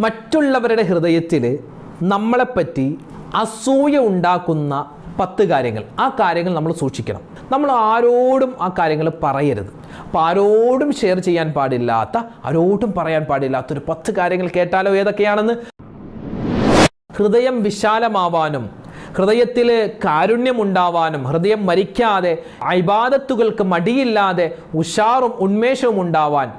മറ്റുള്ളവരുടെ ഹൃദയത്തിൽ നമ്മളെപ്പറ്റി അസൂയ ഉണ്ടാക്കുന്ന പത്ത് കാര്യങ്ങൾ. ആ കാര്യങ്ങൾ നമ്മൾ സൂക്ഷിക്കണം. നമ്മൾ ആരോടും ആ കാര്യങ്ങൾ പറയരുത്. അപ്പോൾ ആരോടും ഷെയർ ചെയ്യാൻ പാടില്ലാത്ത ആരോടും പറയാൻ പാടില്ലാത്ത ഒരു പത്ത് കാര്യങ്ങൾ കേട്ടാലോ ഏതൊക്കെയാണെന്ന്? ഹൃദയം വിശാലമാവാനും ഹൃദയത്തിൽ കാരുണ്യമുണ്ടാവാനും ഹൃദയം മരിക്കാതെ ഐബാദത്തുകൾക്ക് മടിയില്ലാതെ ഉഷാറും ഉന്മേഷവും ഉണ്ടാവാൻ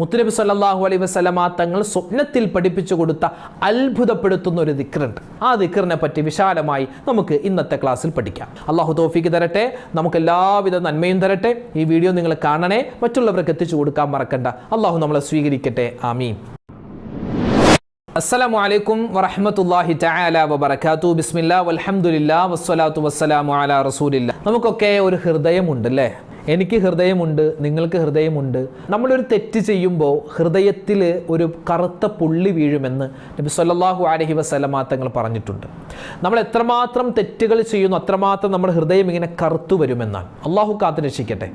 മുത്തുനബി സല്ലാഹു അലൈ വസ്ലമ തങ്ങൾ സ്വപ്നത്തിൽ പഠിപ്പിച്ചു കൊടുത്ത അത്ഭുതപ്പെടുത്തുന്ന ഒരു ദിക്റുണ്ട്. ആ ദിക്റിനെ പറ്റി വിശാലമായി നമുക്ക് ഇന്നത്തെ ക്ലാസ്സിൽ പഠിക്കാം. അള്ളാഹു തോഫിക്ക് തരട്ടെ നമുക്ക് എല്ലാവിധ നന്മയും തരട്ടെ. ഈ വീഡിയോ നിങ്ങൾ കാണണേ മറ്റുള്ളവർക്ക് എത്തിച്ചു കൊടുക്കാൻ മറക്കണ്ട. അള്ളാഹു നമ്മളെ സ്വീകരിക്കട്ടെ. ആമീൻ. അസ്സലാമു അലൈക്കും വറഹ്മത്തുള്ളാഹി തആല വബറകാതു ബിസ്മില്ലാ വൽഹംദുലില്ലാ വസ്സലാത്തു വസ്സലാമു അലാ റസൂലില്ല. നമുക്കൊക്കെ ഒരു ഹൃദയമുണ്ട് അല്ലേ എനിക്ക് ഹൃദയമുണ്ട് നിങ്ങൾക്ക് ഹൃദയമുണ്ട്. നമ്മളൊരു തെറ്റ് ചെയ്യുമ്പോൾ ഹൃദയത്തിൽ ഒരു കറുത്ത പുള്ളി വീഴുമെന്ന് നബി സല്ലാഹു അലഹി വസല്ലമ തങ്ങൾ പറഞ്ഞിട്ടുണ്ട്. നമ്മൾ എത്രമാത്രം തെറ്റുകൾ ചെയ്യുന്നു അത്രമാത്രം നമ്മുടെ ഹൃദയം ഇങ്ങനെ കറുത്തു വരുമെന്നാണ്. അള്ളാഹു കാത്തു രക്ഷിക്കട്ടെ.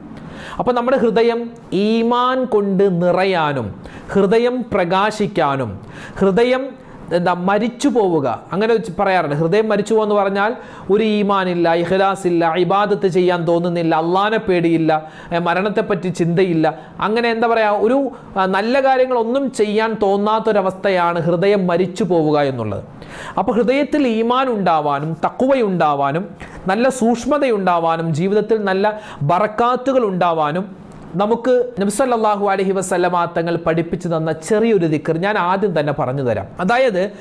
അപ്പോൾ നമ്മുടെ ഹൃദയം ഈമാൻ കൊണ്ട് നിറയാനും ഹൃദയം പ്രകാശിക്കാനും ഹൃദയം എന്താ മരിച്ചു പോവുക. അങ്ങനെ പറയാറുണ്ട്. ഹൃദയം മരിച്ചു എന്ന് പറഞ്ഞാൽ ഒരു ഈമാനില്ല ഇഖ്ലാസ് ഇല്ല ഇബാദത്ത് ചെയ്യാൻ തോന്നുന്നില്ല അള്ളാനെ പേടിയില്ല മരണത്തെപ്പറ്റി ചിന്തയില്ല. അങ്ങനെ എന്താ പറയുക ഒരു നല്ല കാര്യങ്ങളൊന്നും ചെയ്യാൻ തോന്നാത്തൊരവസ്ഥയാണ് ഹൃദയം മരിച്ചു പോവുക എന്നുള്ളത്. അപ്പോൾ ഹൃദയത്തിൽ ഈമാൻ ഉണ്ടാവാനും തക്കുവയുണ്ടാവാനും നല്ല സൂക്ഷ്മതയുണ്ടാവാനും ജീവിതത്തിൽ നല്ല ബറക്കാത്തുകൾ ഉണ്ടാവാനും നമുക്ക് നബ്സല്ലാഹു അലഹി വസ്ലമ തങ്ങൾ പഠിപ്പിച്ചു തന്ന ചെറിയൊരു ദിക്കർ ഞാൻ ആദ്യം തന്നെ പറഞ്ഞു തരാം. അതായത്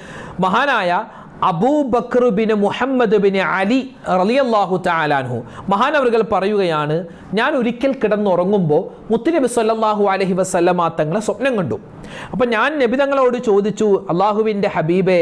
മഹാനായ അബൂബക്കർ ബിൻ മുഹമ്മദ് ബിൻ അലി റളിയല്ലാഹു താലാൻഹു മഹാനവറുകൾ പറയുകയാണ് ഞാൻ ഒരിക്കൽ കിടന്നുറങ്ങുമ്പോൾ മുത്തുനബി സല്ലാഹു അലഹി വസല്ലമ തങ്ങളെ സ്വപ്നം കണ്ടു. അപ്പം ഞാൻ നബി തങ്ങളോട് ചോദിച്ചു അള്ളാഹുവിന്റെ ഹബീബെ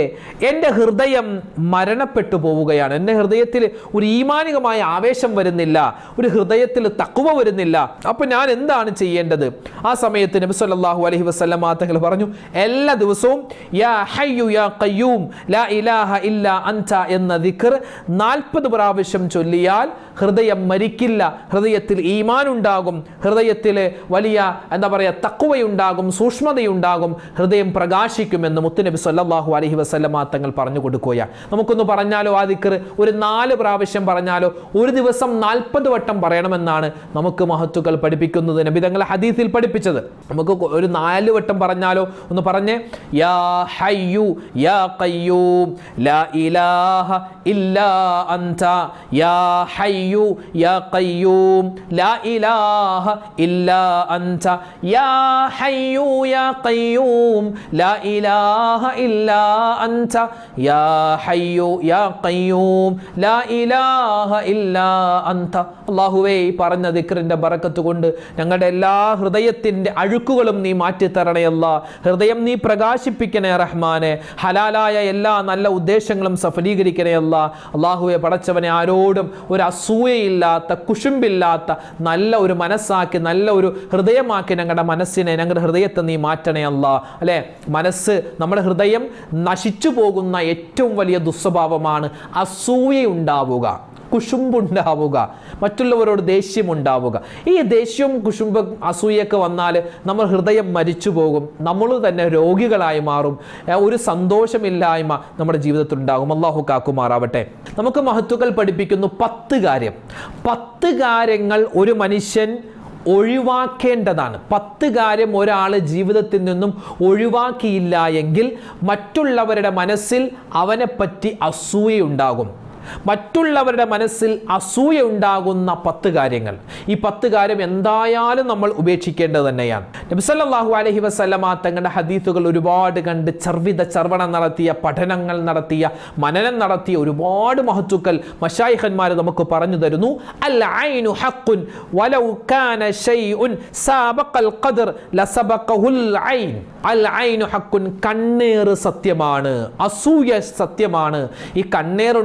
എന്റെ ഹൃദയം മരണപ്പെട്ടു പോവുകയാണ്. എന്റെ ഹൃദയത്തിൽ ഒരു ഈമാനികമായ ആവേശം വരുന്നില്ല ഒരു ഹൃദയത്തിൽ തക്കുവ വരുന്നില്ല. അപ്പം ഞാൻ എന്താണ് ചെയ്യേണ്ടത്? ആ സമയത്ത് നബി സല്ലാഹു അലഹി വസല്ലമ തങ്ങൾ പറഞ്ഞു എല്ലാ ദിവസവും യാ ഹയ്യു യാ ഖയ്യൂം ലാ ഇലാഹ ഇല്ല അൻത എന്ന ദിക്ർ നാൽപ്പത് പ്രാവശ്യം ചൊല്ലിയാൽ ഹൃദയം മരിക്കില്ല. ഹൃദയത്തിൽ ഈമാൻ ഉണ്ടാകും ഹൃദയത്തിൽ വലിയ എന്താ പറയുക തക്കുവയുണ്ടാകും സൂക്ഷ്മതയുണ്ടാകും. ഹൃദയം പ്രകാശിക്കുമെന്ന് മുത്തുനബി സല്ലാഹു അലഹി വസല്ലമ തങ്ങൾ പറഞ്ഞു കൊടുക്കുകയാണ് നമുക്കൊന്ന് പറഞ്ഞാലോ ആ ദിക്ർ? ഒരു നാല് പ്രാവശ്യം പറഞ്ഞാലോ ഒരു ദിവസം നാൽപ്പത് വട്ടം പറയണമെന്നാണ് നമുക്ക് മഹത്തുക്കൾ പഠിപ്പിക്കുന്നത്. നബി ഹദീസിൽ പഠിപ്പിച്ചത്. നമുക്ക് ഒരു നാല് വട്ടം പറഞ്ഞാലോ? ഒന്ന് പറഞ്ഞേ യാ ഹയ്യു യാ ഖയ്യൂം ലാ ഇലാഹ യാ ഹയ്യു യാ ലാ ഇലാഹ യാ ഹയ്യു യാ ലാ ഇലാഹ യാ ഹയ്യു യാ ലാ ഇലാഹ ഈ പറഞ്ഞ ബറക്കത്ത് കൊണ്ട് ഞങ്ങളുടെ എല്ലാ അഴുക്കുകളും നീ മാറ്റി തരണയല്ല ഹൃദയം നീ പ്രകാശിപ്പിക്കണേ റഹ്മാനെ. ഹലാലായ എല്ലാ നല്ല ഉദ്ദേശങ്ങളും സഫലീകരിക്കണേ അല്ല. അള്ളാഹുവെ പടച്ചവനെ ആരോടും ഒരു അസൂയയില്ലാത്ത കുശുമ്പില്ലാത്ത നല്ല ഒരു മനസ്സാക്കി നല്ല ഒരു ഹൃദയമാക്കി ഞങ്ങളുടെ മനസ്സിനെ ഞങ്ങളുടെ ഹൃദയത്തെ നീ മാറ്റണേ അല്ല. അല്ലേ? മനസ്സ് നമ്മുടെ ഹൃദയം നശിച്ചു പോകുന്ന ഏറ്റവും വലിയ ദുസ്വഭാവമാണ് അസൂയ ഉണ്ടാവുക കുശുമ്പുണ്ടാവുക. മറ്റുള്ളവരോട് ദേഷ്യമുണ്ടാവുക. ഈ ദേഷ്യവും കുശുമ്പും അസൂയൊക്കെ വന്നാൽ നമ്മൾ ഹൃദയം മരിച്ചു പോകും നമ്മൾ തന്നെ രോഗികളായി മാറും. ഒരു സന്തോഷമില്ലായ്മ നമ്മുടെ ജീവിതത്തിൽ ഉണ്ടാകും അള്ളാഹു കാക്കുമാറാവട്ടെ. നമുക്ക് മഹത്തുക്കൾ പഠിപ്പിക്കുന്നു പത്ത് കാര്യം. പത്ത് കാര്യങ്ങൾ ഒരു മനുഷ്യൻ ഒഴിവാക്കേണ്ടതാണ്. പത്ത് കാര്യം ഒരാൾ ജീവിതത്തിൽ നിന്നും ഒഴിവാക്കിയില്ല എങ്കിൽ മറ്റുള്ളവരുടെ മനസ്സിൽ അവനെപ്പറ്റി അസൂയയുണ്ടാകും മറ്റുള്ളവരുടെ മനസ്സിൽ അസൂയ ഉണ്ടാകുന്ന പത്ത് കാര്യങ്ങൾ. ഈ പത്ത് കാര്യം എന്തായാലും നമ്മൾ ഉപേക്ഷിക്കേണ്ടത് തന്നെയാണ്. നബിസല്ലാഹു അലഹി വസ്ലമ തങ്ങളുടെ ഹദീസുകൾ ഒരുപാട് കണ്ട് ചർവിത ചർവണം നടത്തിയ പഠനങ്ങൾ നടത്തിയ മനനം നടത്തിയ ഒരുപാട് മഹത്തുക്കൾ മഷായിഹന്മാർ നമുക്ക് പറഞ്ഞു തരുന്നു. അൽ ഐനു ഹഖുൻ വലൗ കാന ഷൈഉൻ ഖദർ ലസബഖഹുൽ ഐൻ. അൽ ഐനു കണ്ണേറ് സത്യമാണ് അസൂയ സത്യമാണ്. ഈ കണ്ണേർ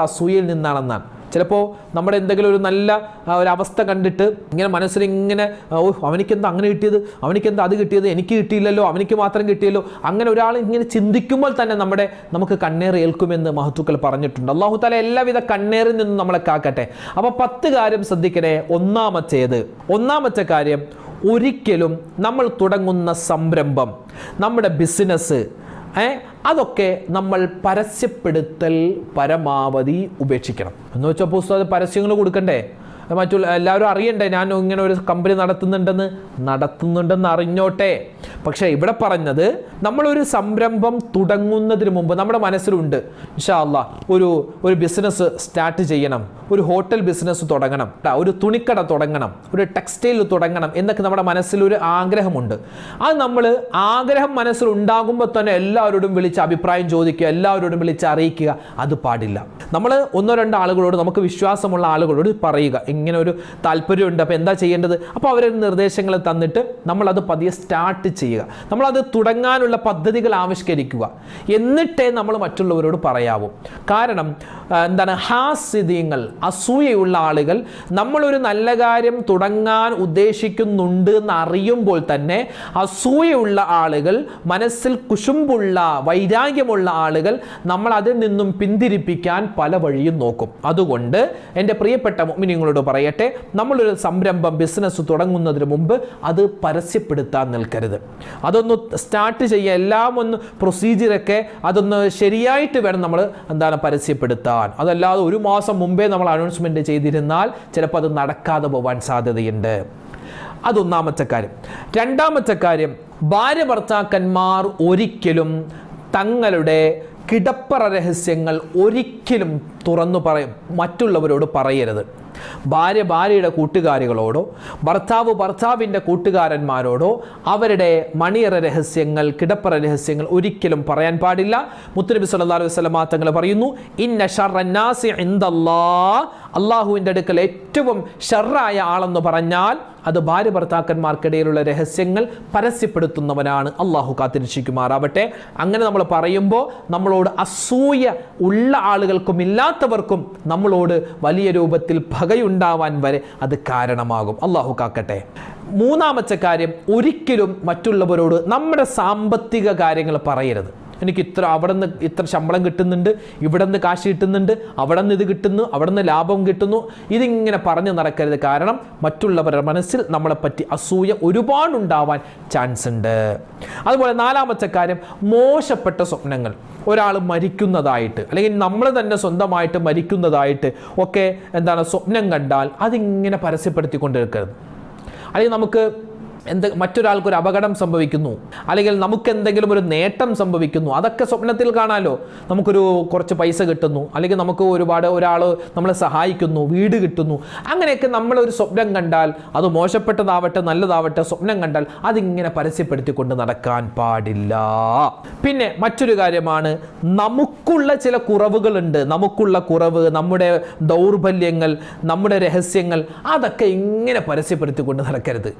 ഉണ്ടാകുന്നത് അസൂയയിൽ നിന്നാണെന്നാണ്. ചിലപ്പോൾ നമ്മുടെ എന്തെങ്കിലും ഒരു നല്ല ഒരു അവസ്ഥ കണ്ടിട്ട് ഇങ്ങനെ മനസ്സിലിങ്ങനെ ഓ അവനിക്കെന്താ അങ്ങനെ കിട്ടിയത്? അവനിക്കെന്താ അത് കിട്ടിയത്? എനിക്ക് കിട്ടിയില്ലല്ലോ അവനിക്ക് മാത്രം കിട്ടിയല്ലോ. അങ്ങനെ ഒരാൾ ഇങ്ങനെ ചിന്തിക്കുമ്പോൾ തന്നെ നമ്മുടെ നമുക്ക് കണ്ണേർ ഏൽക്കുമെന്ന് മഹത്തുക്കൾ പറഞ്ഞിട്ടുണ്ട്. അള്ളാഹു താല എല്ലാവിധ കണ്ണേറിൽ നിന്നും നമ്മളെ കാക്കട്ടെ. അപ്പോൾ പത്ത് കാര്യം ശ്രദ്ധിക്കണേ. ഒന്നാമത്തേത് ഒന്നാമത്തെ കാര്യം ഒരിക്കലും നമ്മൾ തുടങ്ങുന്ന സംരംഭം നമ്മുടെ ബിസിനസ് അതൊക്കെ നമ്മൾ പരസ്യപ്പെടുത്തൽ പരമാവധി ഉപേക്ഷിക്കണം. എന്ന് വെച്ചാൽ പുസ്തകം പരസ്യങ്ങൾ കൊടുക്കണ്ടേ? മറ്റുള്ള എല്ലാവരും അറിയണ്ടേ? ഞാൻ ഇങ്ങനെ ഒരു കമ്പനി നടത്തുന്നുണ്ടെന്ന് നടത്തുന്നുണ്ടെന്ന് അറിഞ്ഞോട്ടെ. പക്ഷേ ഇവിടെ പറഞ്ഞത് നമ്മളൊരു സംരംഭം തുടങ്ങുന്നതിന് മുമ്പ് നമ്മുടെ മനസ്സിലുണ്ട്. ഇൻഷാ അല്ലാ ഒരു ഒരു ബിസിനസ് സ്റ്റാർട്ട് ചെയ്യണം. ഒരു ഹോട്ടൽ ബിസിനസ് തുടങ്ങണം. ഒരു തുണിക്കട തുടങ്ങണം. ഒരു ടെക്സ്റ്റൈൽ തുടങ്ങണം എന്നൊക്കെ നമ്മുടെ മനസ്സിലൊരു ആഗ്രഹമുണ്ട്. അത് നമ്മൾ ആഗ്രഹം മനസ്സിലുണ്ടാകുമ്പോൾ തന്നെ എല്ലാവരോടും വിളിച്ച് അഭിപ്രായം ചോദിക്കുക എല്ലാവരോടും വിളിച്ച് അറിയിക്കുക. അത് പാടില്ല. നമ്മൾ ഒന്നോ രണ്ടോ ആളുകളോട് നമുക്ക് വിശ്വാസമുള്ള ആളുകളോട് പറയുക. ഇങ്ങനെ ഒരു താല്പര്യമുണ്ട്. അപ്പോൾ എന്താ ചെയ്യേണ്ടത്? അപ്പോൾ അവർ നിർദ്ദേശങ്ങൾ തന്നിട്ട് നമ്മളത് പതിയെ സ്റ്റാർട്ട് ചെയ്യുക. നമ്മളത് തുടങ്ങാനുള്ള പദ്ധതികൾ ആവിഷ്കരിക്കുക. എന്നിട്ടേ നമ്മൾ മറ്റുള്ളവരോട് പറയാവൂ. കാരണം എന്താണ് ഹാസ്യതീയങ്ങൾ അസൂയയുള്ള ആളുകൾ നമ്മളൊരു നല്ല കാര്യം തുടങ്ങാൻ ഉദ്ദേശിക്കുന്നുണ്ട് എന്ന് അറിയുമ്പോൾ തന്നെ അസൂയയുള്ള ആളുകൾ മനസ്സിൽ കുശുമ്പുള്ള വൈരാഗ്യമുള്ള ആളുകൾ നമ്മൾ അതിൽ നിന്നും പിന്തിരിപ്പിക്കാൻ പല വഴിയും നോക്കും. അതുകൊണ്ട് എന്റെ പ്രിയപ്പെട്ട നിങ്ങളോട് പറയട്ടെ. നമ്മളൊരു സംരംഭം ബിസിനസ് തുടങ്ങുന്നതിന് മുമ്പ് അത് പരസ്യപ്പെടുത്താൻ നിൽക്കരുത്. അതൊന്ന് സ്റ്റാർട്ട് ചെയ്യുക എല്ലാം ഒന്ന് പ്രൊസീജിയറൊക്കെ അതൊന്ന് ശരിയായിട്ട് വേണം നമ്മൾ എന്താണ് പരസ്യപ്പെടുത്താൻ. അതല്ലാതെ ഒരു മാസം മുമ്പേ നമ്മൾ അനൗൺസ്മെന്റ് ചെയ്തിരുന്നാൽ ചിലപ്പോൾ അത് നടക്കാതെ പോകാൻ സാധ്യതയുണ്ട്. അതൊന്നാമത്തെ കാര്യം. രണ്ടാമത്തെ കാര്യം ഭാര്യ ഭർത്താക്കന്മാർ ഒരിക്കലും തങ്ങളുടെ കിടപ്പറ രഹസ്യങ്ങൾ ഒരിക്കലും തുറന്നു പറയും മറ്റുള്ളവരോട് പറയരുത്. ഭാര്യ ഭാര്യയുടെ കൂട്ടുകാരികളോടോ ഭർത്താവ് ഭർത്താവിന്റെ കൂട്ടുകാരന്മാരോടോ അവരുടെ മണിയറ രഹസ്യങ്ങൾ കിടപ്പറ രഹസ്യങ്ങൾ ഒരിക്കലും പറയാൻ പാടില്ല. മുത്തുനബി സല്ലല്ലാഹു അലൈഹി വസല്ലമ തങ്ങൾ പറയുന്നു ഇന്ന ഇൻദല്ലാ അള്ളാഹുവിന്റെ അടുക്കൽ ഏറ്റവും ഷർറായ ആളെന്ന് പറഞ്ഞാൽ അത് ഭാര്യ ഭർത്താക്കന്മാർക്കിടയിലുള്ള രഹസ്യങ്ങൾ പരസ്യപ്പെടുത്തുന്നവനാണ്. അള്ളാഹു കാത്തിരക്ഷിക്കുമാറാവട്ടെ. അങ്ങനെ നമ്മൾ പറയുമ്പോൾ നമ്മളോട് അസൂയ ഉള്ള ആളുകൾക്കും ഇല്ലാത്തവർക്കും നമ്മളോട് വലിയ രൂപത്തിൽ പകയുണ്ടാവാൻ വരെ അത് കാരണമാകും. അള്ളാഹു കാക്കട്ടെ. മൂന്നാമത്തെ കാര്യം ഒരിക്കലും മറ്റുള്ളവരോട് നമ്മുടെ സാമ്പത്തിക കാര്യങ്ങൾ പറയരുത്. എനിക്ക് ഇത്ര അവിടെ നിന്ന് ഇത്ര ശമ്പളം കിട്ടുന്നുണ്ട് ഇവിടെ നിന്ന് കാശ് കിട്ടുന്നുണ്ട് അവിടെ നിന്ന് ഇത് കിട്ടുന്നു അവിടെ നിന്ന് ലാഭം കിട്ടുന്നു. ഇതിങ്ങനെ പറഞ്ഞു നടക്കരുത്. കാരണം മറ്റുള്ളവരുടെ മനസ്സിൽ നമ്മളെപ്പറ്റി അസൂയ ഒരുപാടുണ്ടാവാൻ ചാൻസ് ഉണ്ട് അതുപോലെ നാലാമത്തെ കാര്യം മോശപ്പെട്ട സ്വപ്നങ്ങൾ. ഒരാൾ മരിക്കുന്നതായിട്ട് അല്ലെങ്കിൽ നമ്മൾ തന്നെ സ്വന്തമായിട്ട് മരിക്കുന്നതായിട്ട് ഒക്കെ എന്താണ് സ്വപ്നം കണ്ടാൽ അതിങ്ങനെ പരസ്യപ്പെടുത്തിക്കൊണ്ടിരിക്കരുത്. അല്ലെങ്കിൽ നമുക്ക് എന്ത് മറ്റൊരാൾക്ക് ഒരു അപകടം സംഭവിക്കുന്നു അല്ലെങ്കിൽ നമുക്ക് എന്തെങ്കിലും ഒരു നേട്ടം സംഭവിക്കുന്നു അതൊക്കെ സ്വപ്നത്തിൽ കാണാമല്ലോ നമുക്കൊരു കുറച്ച് പൈസ കിട്ടുന്നു അല്ലെങ്കിൽ നമുക്ക് ഒരുപാട് ഒരാൾ നമ്മളെ സഹായിക്കുന്നു വീട് കിട്ടുന്നു. അങ്ങനെയൊക്കെ നമ്മളൊരു സ്വപ്നം കണ്ടാൽ അത് മോശപ്പെട്ടതാവട്ടെ നല്ലതാവട്ടെ സ്വപ്നം കണ്ടാൽ അതിങ്ങനെ പരസ്യപ്പെടുത്തിക്കൊണ്ട് നടക്കാൻ പാടില്ല. പിന്നെ മറ്റൊരു കാര്യമാണ് നമുക്കുള്ള ചില കുറവുകളുണ്ട്. നമുക്കുള്ള കുറവ് നമ്മുടെ ദൗർബല്യങ്ങൾ നമ്മുടെ രഹസ്യങ്ങൾ അതൊക്കെ ഇങ്ങനെ പരസ്യപ്പെടുത്തിക്കൊണ്ട് നടക്കരുത്.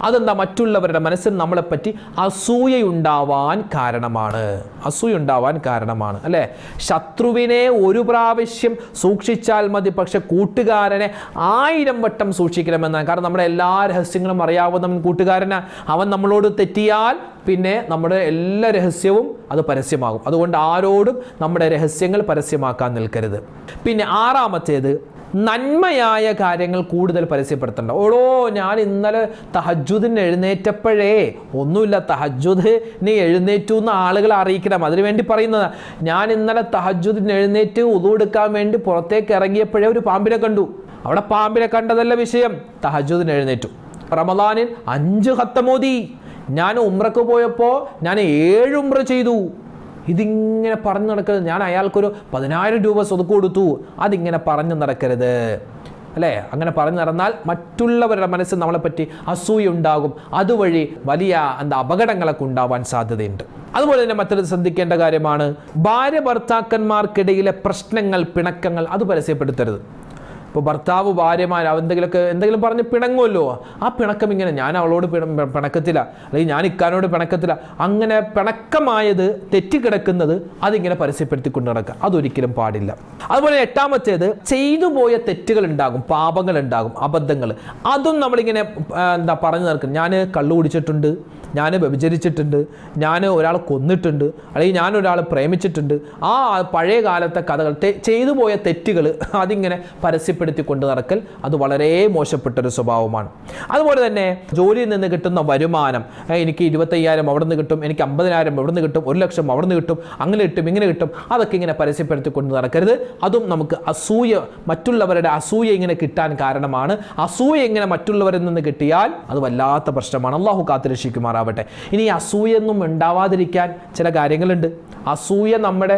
അതെന്താ മറ്റുള്ളവരുടെ മനസ്സിൽ നമ്മളെപ്പറ്റി അസൂയയുണ്ടാവാൻ കാരണമാണ്. അസൂയുണ്ടാവാൻ കാരണമാണ് അല്ലേ? ശത്രുവിനെ ഒരു പ്രാവശ്യം സൂക്ഷിച്ചാൽ മതി പക്ഷെ കൂട്ടുകാരനെ ആയിരം വട്ടം സൂക്ഷിക്കണമെന്നാണ്. കാരണം നമ്മുടെ എല്ലാ രഹസ്യങ്ങളും അറിയാവുന്ന കൂട്ടുകാരനാ. അവൻ നമ്മളോട് തെറ്റിയാൽ പിന്നെ നമ്മുടെ എല്ലാ രഹസ്യവും അത് പരസ്യമാകും. അതുകൊണ്ട് ആരോടും നമ്മുടെ രഹസ്യങ്ങൾ പരസ്യമാക്കാൻ നിൽക്കരുത്. പിന്നെ ആറാമത്തേത് നന്മയായ കാര്യങ്ങൾ കൂടുതൽ പരസ്യപ്പെടുത്തണ്ട. ഓടോ ഞാൻ ഇന്നലെ തഹജുദിന് എഴുന്നേറ്റപ്പോഴേ ഒന്നുമില്ല തഹജുദ് നീ എഴുന്നേറ്റു എന്ന് ആളുകളെ അറിയിക്കണം. അതിനു വേണ്ടി പറയുന്നത് ഞാൻ ഇന്നലെ തഹജുദിന് എഴുന്നേറ്റ് ഉതുവെടുക്കാൻ വേണ്ടി പുറത്തേക്ക് ഇറങ്ങിയപ്പോഴേ ഒരു പാമ്പിനെ കണ്ടു. അവിടെ പാമ്പിനെ കണ്ടതല്ല വിഷയം. തഹജുദിന് എഴുന്നേറ്റു. റമദാനിൽ അഞ്ച് ഹത്തമോദി ഞാൻ ഉമ്രക്ക് പോയപ്പോൾ ഞാൻ ഏഴ് ഉമ്ര ചെയ്തു. ഇതിങ്ങനെ പറഞ്ഞു നടക്കരുത്. ഞാൻ അയാൾക്കൊരു പതിനായിരം രൂപ സ്വതുക്ക് കൊടുത്തു. അതിങ്ങനെ പറഞ്ഞു നടക്കരുത്. അല്ലേ? അങ്ങനെ പറഞ്ഞു നടന്നാൽ മറ്റുള്ളവരുടെ മനസ്സിൽ നമ്മളെപ്പറ്റി അസൂയ ഉണ്ടാകും. അതുവഴി വലിയ എന്താ അപകടങ്ങളൊക്കെ ഉണ്ടാവാൻ സാധ്യതയുണ്ട്. അതുപോലെ തന്നെ മറ്റൊരു ശ്രദ്ധിക്കേണ്ട കാര്യമാണ്. ഭാര്യ ഭർത്താക്കന്മാർക്കിടയിലെ പ്രശ്നങ്ങൾ പിണക്കങ്ങൾ അത് പരസ്യപ്പെടുത്തരുത്. ഇപ്പോൾ ഭർത്താവ് ഭാര്യമാർ എന്തെങ്കിലുമൊക്കെ എന്തെങ്കിലും പറഞ്ഞ് പിണങ്ങുമല്ലോ? ആ പിണക്കം ഇങ്ങനെ ഞാൻ അവളോട് പിണ- പിണക്കത്തില്ല. അല്ലെങ്കിൽ ഞാൻ ഇക്കാനോട് പിണക്കത്തില്ല. അങ്ങനെ പിണക്കമായത് തെറ്റിക്കിടക്കുന്നത് അതിങ്ങനെ പരസ്യപ്പെടുത്തിക്കൊണ്ട് നടക്കുക. അതൊരിക്കലും പാടില്ല. അതുപോലെ എട്ടാമത്തേത് ചെയ്തു പോയ തെറ്റുകൾ ഉണ്ടാകും പാപങ്ങൾ ഉണ്ടാകും അബദ്ധങ്ങൾ അതും നമ്മളിങ്ങനെ എന്താ പറഞ്ഞു നിർക്കും ഞാൻ കള്ളു കുടിച്ചിട്ടുണ്ട് ഞാൻ വ്യഭിചരിച്ചിട്ടുണ്ട് ഞാൻ ഒരാളെ കൊന്നിട്ടുണ്ട് അല്ലെങ്കിൽ ഞാൻ ഒരാളെ പ്രേമിച്ചിട്ടുണ്ട്. ആ പഴയ കാലത്തെ കഥകൾ ചെയ്തു പോയ തെറ്റുകൾ അതിങ്ങനെ പരസ്യപ്പെടുത്തി പരസ്യപ്പെടുത്തിക്കൊണ്ട് നടക്കൽ അത് വളരെ മോശപ്പെട്ടൊരു സ്വഭാവമാണ്. അതുപോലെ തന്നെ ജോലിയിൽ നിന്ന് കിട്ടുന്ന വരുമാനം എനിക്ക് ഇരുപത്തയ്യായിരം അവിടെ നിന്ന് കിട്ടും എനിക്ക് അമ്പതിനായിരം അവിടെ നിന്ന് കിട്ടും ഒരു ലക്ഷം അവിടെ നിന്ന് കിട്ടും അങ്ങനെ കിട്ടും ഇങ്ങനെ കിട്ടും അതൊക്കെ ഇങ്ങനെ പരസ്യപ്പെടുത്തിക്കൊണ്ട് നടക്കരുത്. അതും നമുക്ക് അസൂയ മറ്റുള്ളവരുടെ അസൂയ ഇങ്ങനെ കിട്ടാൻ കാരണമാണ്. അസൂയ ഇങ്ങനെ മറ്റുള്ളവരിൽ നിന്ന് കിട്ടിയാൽ അത് വല്ലാത്ത പ്രശ്നമാണ്. അള്ളാഹു കാത്തുരക്ഷിക്കുമാറാവട്ടെ. ഇനി അസൂയൊന്നും ഉണ്ടാവാതിരിക്കാൻ ചില കാര്യങ്ങളുണ്ട്. അസൂയ നമ്മുടെ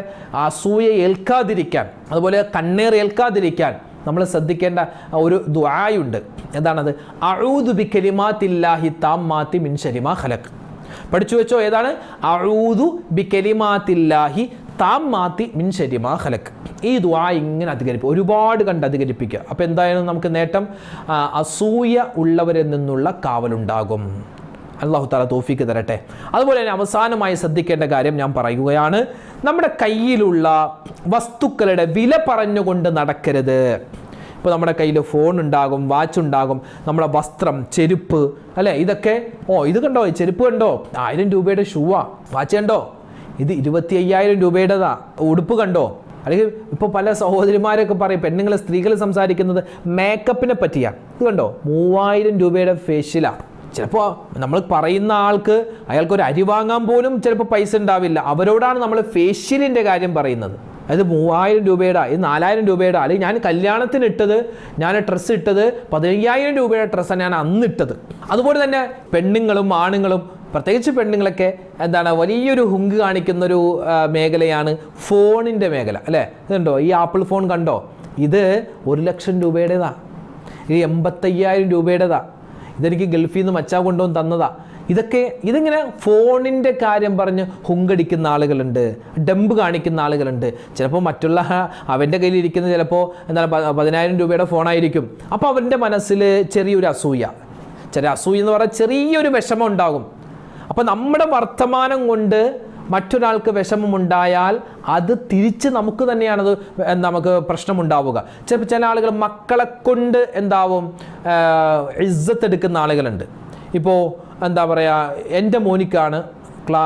അസൂയ ഏൽക്കാതിരിക്കാൻ അതുപോലെ കണ്ണേർ ഏൽക്കാതിരിക്കാൻ നമ്മൾ ശ്രദ്ധിക്കേണ്ട ഒരു ദുആയുണ്ട്. എന്താണത്? അഴൂദു ബി കലിമാത്തില്ലാഹി മാത്തി മിൻ ശരിമാ ഖലഖ്. പഠിച്ചു വെച്ചോ ഏതാണ്? അഴൂദു ബി കലിമാത്തില്ലാഹി മാത്തി മിൻ ശരിമാ ഖലഖ്. ഈ ദുആ ഇങ്ങനെ അധികരിപ്പിക്കുക ഒരുപാട് കണ്ട് അധികരിപ്പിക്കുക. അപ്പോൾ എന്തായാലും നമുക്ക് നേട്ടം അസൂയ ഉള്ളവരിൽ നിന്നുള്ള കാവലുണ്ടാകും. അള്ളാഹു താല തോഫിക്ക് തരട്ടെ. അതുപോലെ തന്നെ അവസാനമായി ശ്രദ്ധിക്കേണ്ട കാര്യം ഞാൻ പറയുകയാണ്. നമ്മുടെ കയ്യിലുള്ള വസ്തുക്കളുടെ വില പറഞ്ഞുകൊണ്ട് നടക്കരുത്. ഇപ്പോൾ നമ്മുടെ കയ്യിൽ ഫോൺ ഉണ്ടാകും വാച്ച് ഉണ്ടാകും നമ്മുടെ വസ്ത്രം ചെരുപ്പ് അല്ലേ? ഇതൊക്കെ ഓ ഇത് കണ്ടോ? ചെരുപ്പ് കണ്ടോ? ആയിരം രൂപയുടെ ഷൂവാ വാച്ച് കണ്ടോ? ഇത് ഇരുപത്തി അയ്യായിരം രൂപയുടേതാ ഉടുപ്പ് കണ്ടോ? അല്ലെങ്കിൽ ഇപ്പോൾ പല സഹോദരിമാരൊക്കെ പറയും പെണ്ണുങ്ങൾ സ്ത്രീകൾ സംസാരിക്കുന്നത് മേക്കപ്പിനെ പറ്റിയാണ് ഇത് കണ്ടോ? മൂവായിരം രൂപയുടെ ഫേഷ്യലാണ് ചിലപ്പോൾ നമ്മൾ പറയുന്ന ആൾക്ക് അയാൾക്ക് ഒരു അരി വാങ്ങാൻ പോലും ചിലപ്പോൾ പൈസ ഉണ്ടാവില്ല. അവരോടാണ് നമ്മൾ ഫേഷ്യലിന്റെ കാര്യം പറയുന്നത്. അതായത് മൂവായിരം രൂപയുടെ ഇത് നാലായിരം രൂപയുടെ അല്ലെങ്കിൽ ഞാൻ കല്യാണത്തിന് ഇട്ടത് ഞാൻ ഡ്രസ്സ് ഇട്ടത് പതിനയ്യായിരം രൂപയുടെ ഡ്രസ്സാണ് ഞാൻ അന്ന് ഇട്ടത്. അതുപോലെ തന്നെ പെണ്ണുങ്ങളും ആണുങ്ങളും പ്രത്യേകിച്ച് പെണ്ണുങ്ങളൊക്കെ എന്താണ് വലിയൊരു ഹുങ്ക് കാണിക്കുന്നൊരു മേഖലയാണ് ഫോണിന്റെ മേഖല. അല്ലേ? ഇതുണ്ടോ? ഈ ആപ്പിൾ ഫോൺ കണ്ടോ? ഇത് ഒരു ലക്ഷം രൂപയുടേതാണ് ഇത് എൺപത്തയ്യായിരം രൂപയുടേതാ. ഇതെനിക്ക് ഗൾഫിൽ നിന്ന് മച്ചാ കൊണ്ടുവന്ന് തന്നതാ. ഇതൊക്കെ ഇതിങ്ങനെ ഫോണിന്റെ കാര്യം പറഞ്ഞ് ഹുങ്കടിക്കുന്ന ആളുകളുണ്ട് ഡംബ് കാണിക്കുന്ന ആളുകളുണ്ട്. ചിലപ്പോൾ മറ്റുള്ള അവന്റെ കയ്യിൽ ഇരിക്കുന്ന ചിലപ്പോൾ എന്താണ് പതിനായിരം രൂപയുടെ ഫോണായിരിക്കും. അപ്പോൾ അവന്റെ മനസ്സിൽ ചെറിയൊരു അസൂയ. ചെറിയ അസൂയ എന്ന് പറഞ്ഞാൽ ചെറിയൊരു വിഷമം ഉണ്ടാകും. അപ്പോൾ നമ്മുടെ വർത്തമാനം കൊണ്ട് മറ്റൊരാൾക്ക് വിഷമമുണ്ടായാൽ അത് തിരിച്ച് നമുക്ക് തന്നെയാണത് നമുക്ക് പ്രശ്നമുണ്ടാവുക. ചിലപ്പോൾ ചില ആളുകൾ മക്കളെ കൊണ്ട് എന്താവും ഇജ്ജത്തെടുക്കുന്ന ആളുകളുണ്ട്. ഇപ്പോൾ എന്താ പറയുക എന്റെ മോനിക്കാണ് ക്ലാ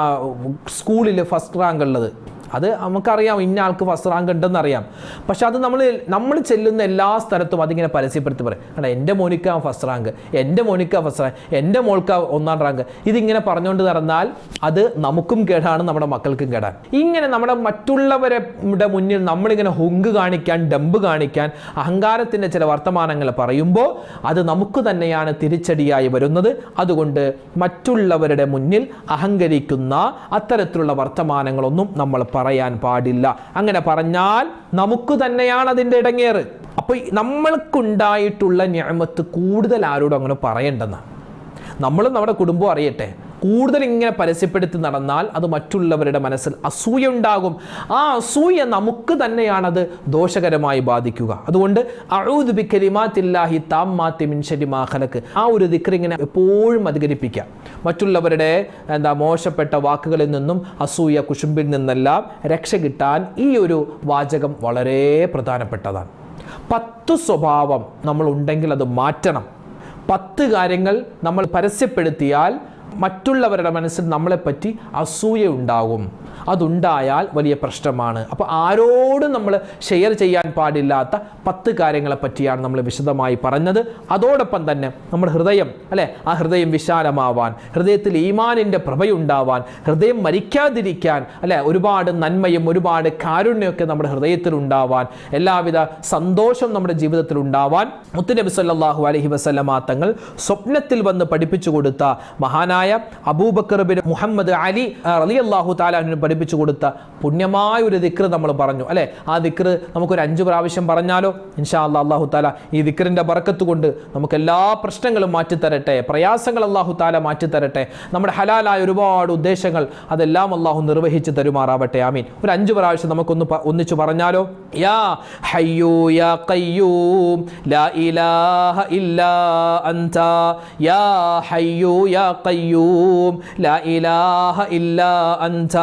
സ്കൂളിൽ ഫസ്റ്റ് റാങ്ക് ഉള്ളത്. അത് നമുക്കറിയാം ഇന്ന ആൾക്ക് ഫസ്റ്റ് റാങ്ക് ഉണ്ടെന്ന് അറിയാം. പക്ഷെ അത് നമ്മൾ നമ്മൾ ചെല്ലുന്ന എല്ലാ സ്ഥലത്തും അതിങ്ങനെ പരസ്യപ്പെടുത്തി പറയും. അല്ല എന്റെ മോനിക്ക ഫസ്റ്റ് റാങ്ക് എന്റെ മോനിക്ക ഫസ്റ്റ് റാങ്ക് എന്റെ മോൾക്ക് ഒന്നാം റാങ്ക്. ഇതിങ്ങനെ പറഞ്ഞുകൊണ്ട് നടന്നാൽ അത് നമുക്കും കേടാണ് നമ്മുടെ മക്കൾക്കും കേടാണ്. ഇങ്ങനെ നമ്മുടെ മറ്റുള്ളവരുടെ മുന്നിൽ നമ്മളിങ്ങനെ ഹുങ്ക് കാണിക്കാൻ ഡമ്പ് കാണിക്കാൻ അഹങ്കാരത്തിന്റെ ചില വർത്തമാനങ്ങൾ പറയുമ്പോൾ അത് നമുക്ക് തന്നെയാണ് തിരിച്ചടിയായി വരുന്നത്. അതുകൊണ്ട് മറ്റുള്ളവരുടെ മുന്നിൽ അഹങ്കരിക്കുന്ന അത്തരത്തിലുള്ള വർത്തമാനങ്ങളൊന്നും നമ്മൾ പറയാൻ പാടില്ല. അങ്ങനെ പറഞ്ഞാൽ നമുക്ക് തന്നെയാണ് അതിന്റെ ഇടങ്ങേറ്. അപ്പോൾ നമ്മൾക്കുണ്ടായിട്ടുള്ള ഞാമത്ത് കൂടുതൽ ആരോടും അങ്ങനെ പറയണ്ടെന്നാണ് നമ്മളും നമ്മുടെ കുടുംബം അറിയട്ടെ കൂടുതൽ ഇങ്ങനെ പരസ്യപ്പെടുത്തി നടന്നാൽ അത് മറ്റുള്ളവരുടെ മനസ്സിൽ അസൂയ ഉണ്ടാകും. ആ അസൂയ നമുക്ക് തന്നെയാണത് ദോഷകരമായി ബാധിക്കുക. അതുകൊണ്ട് അഴൂദ് ബി കലിമാത്തില്ലാഹി താമ്മാത്തി മിൻ ശരി ഖലക്ക് ആ ഒരു ദിക്ർ ഇങ്ങനെ എപ്പോഴും അധികരിപ്പിക്കാം മറ്റുള്ളവരുടെ എന്താ മോശപ്പെട്ട വാക്കുകളിൽ നിന്നും അസൂയ കുശുമ്പിൽ നിന്നെല്ലാം രക്ഷ കിട്ടാൻ ഈ ഒരു വാചകം വളരെ പ്രധാനപ്പെട്ടതാണ്. പത്ത് സ്വഭാവം നമ്മൾ ഉണ്ടെങ്കിൽ അത് മാറ്റണം. പത്ത് കാര്യങ്ങൾ നമ്മൾ പരസ്യപ്പെടുത്തിയാൽ മറ്റുള്ളവരുടെ മനസ്സിൽ നമ്മളെപ്പറ്റി അസൂയ ഉണ്ടാകും. അതുണ്ടായാൽ വലിയ പ്രശ്നമാണ്. അപ്പോൾ ആരോടും നമ്മൾ ഷെയർ ചെയ്യാൻ പാടില്ലാത്ത പത്ത് കാര്യങ്ങളെ പറ്റിയാണ് നമ്മൾ വിശദമായി പറഞ്ഞത്. അതോടൊപ്പം തന്നെ നമ്മുടെ ഹൃദയം അല്ലെ? ആ ഹൃദയം വിശാലമാവാൻ ഹൃദയത്തിൽ ഈമാനിന്റെ പ്രഭയുണ്ടാവാൻ ഹൃദയം മരിക്കാതിരിക്കാൻ അല്ലെ? ഒരുപാട് നന്മയും ഒരുപാട് കാരുണ്യമൊക്കെ നമ്മുടെ ഹൃദയത്തിൽ ഉണ്ടാവാൻ എല്ലാവിധ സന്തോഷം നമ്മുടെ ജീവിതത്തിൽ ഉണ്ടാവാൻ മുത്തുനബി സല്ലാഹു അലഹി വസല്ലമ തങ്ങൾ സ്വപ്നത്തിൽ വന്ന് പഠിപ്പിച്ചു കൊടുത്ത മഹാനായ അബൂബക്കർ ബിൻ മുഹമ്മദ് അലി റളിയല്ലാഹു താലാഹിന് പഠിപ്പിച്ചു കൊടുത്ത പുണ്യമായ ഒരു ദിക്ർ നമ്മൾ പറഞ്ഞു അല്ലെ? ആ ദിക്ർ നമുക്കൊരു അഞ്ച് പ്രാവശ്യം പറഞ്ഞാലോ? ഇൻഷാ അല്ലാ അള്ളാഹു താല ഈ ദിക്റിന്റെ ബറക്കത്ത് കൊണ്ട് നമുക്ക് എല്ലാ പ്രശ്നങ്ങളും മാറ്റിത്തരട്ടെ പ്രയാസങ്ങൾ അള്ളാഹു താല മാറ്റിത്തരട്ടെ. നമ്മുടെ ഹലാലായ ഒരുപാട് ഉദ്ദേശങ്ങൾ അതെല്ലാം അള്ളാഹു നിർവഹിച്ച് തരുമാറാവട്ടെ ആമീൻ. ഒരു അഞ്ച് പ്രാവശ്യം നമുക്കൊന്ന് ഒന്നിച്ചു പറഞ്ഞാലോ? യാ ഹയ്യൂ യാ ഖയ്യൂം ലാ ഇലാഹ ഇല്ലാ അൻത യാ ഹയ്യൂ യാ ഖയ്യൂം ലാ ഇലാഹ ഇല്ലാ അൻത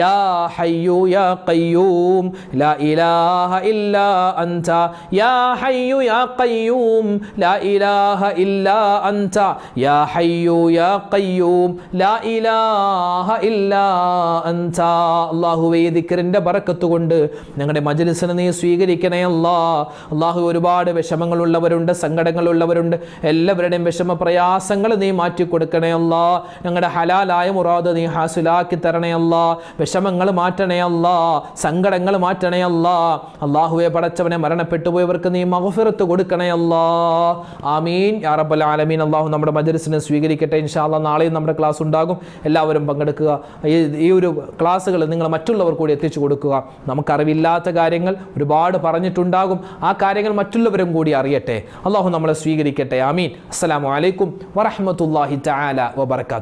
യാ ഹയ്യു യാ ഖയ്യൂം ലാ ഇലാഹ ഇല്ലാ അൻത യാ ഹയ്യു യാ ഖയ്യൂം ലാ ഇലാഹ ഇല്ലാ അൻത യാ ഹയ്യു യാ ഖയ്യൂം ലാ ഇലാഹ ഇല്ലാ അൻത അല്ലാഹുവേ ഈ ദിക്റിന്റെ ബറക്കത്ത് കൊണ്ട് ഞങ്ങളുടെ മജ്ലിസിനെ നീ സ്വീകരിക്കണേ അല്ലാ. അല്ലാഹു ഒരുപാട് വിഷമങ്ങളുള്ളവരുണ്ട് സങ്കടങ്ങളുള്ളവരുണ്ട്. എല്ലാവരുടെയും വിഷമ പ്രയാസങ്ങൾ നീ മാറ്റി കൊടുക്കണേ അല്ലാ. ഞങ്ങളുടെ ഹലാലായ മുറാദ് നീ ഹാസിലാക്കി തരണേ അല്ലാ. വിഷമങ്ങൾ മാറ്റണേ സങ്കടങ്ങൾ മാറ്റണേ അള്ളാഹുവെ പടച്ചവനെ മരണപ്പെട്ടു പോയവർക്ക് നീ മഹഫിറത്ത് കൊടുക്കണേ ആമീൻ. യാ റബ്ബൽ ആലമീൻ. അള്ളാഹു നമ്മുടെ മജലിസിനെ സ്വീകരിക്കട്ടെ. ഇൻഷാല്ല നാളെയും നമ്മുടെ ക്ലാസ് ഉണ്ടാകും. എല്ലാവരും പങ്കെടുക്കുക. ഈ ഒരു ക്ലാസ്സുകൾ നിങ്ങൾ മറ്റുള്ളവർ കൂടി എത്തിച്ചു കൊടുക്കുക. നമുക്കറിവില്ലാത്ത കാര്യങ്ങൾ ഒരുപാട് പറഞ്ഞിട്ടുണ്ടാകും. ആ കാര്യങ്ങൾ മറ്റുള്ളവരും കൂടി അറിയട്ടെ. അള്ളാഹു നമ്മളെ സ്വീകരിക്കട്ടെ. ആമീൻ. അസ്സലാമു അലൈക്കും വറഹ്മത്തുള്ളാഹി തആല വബറകാതുഹു.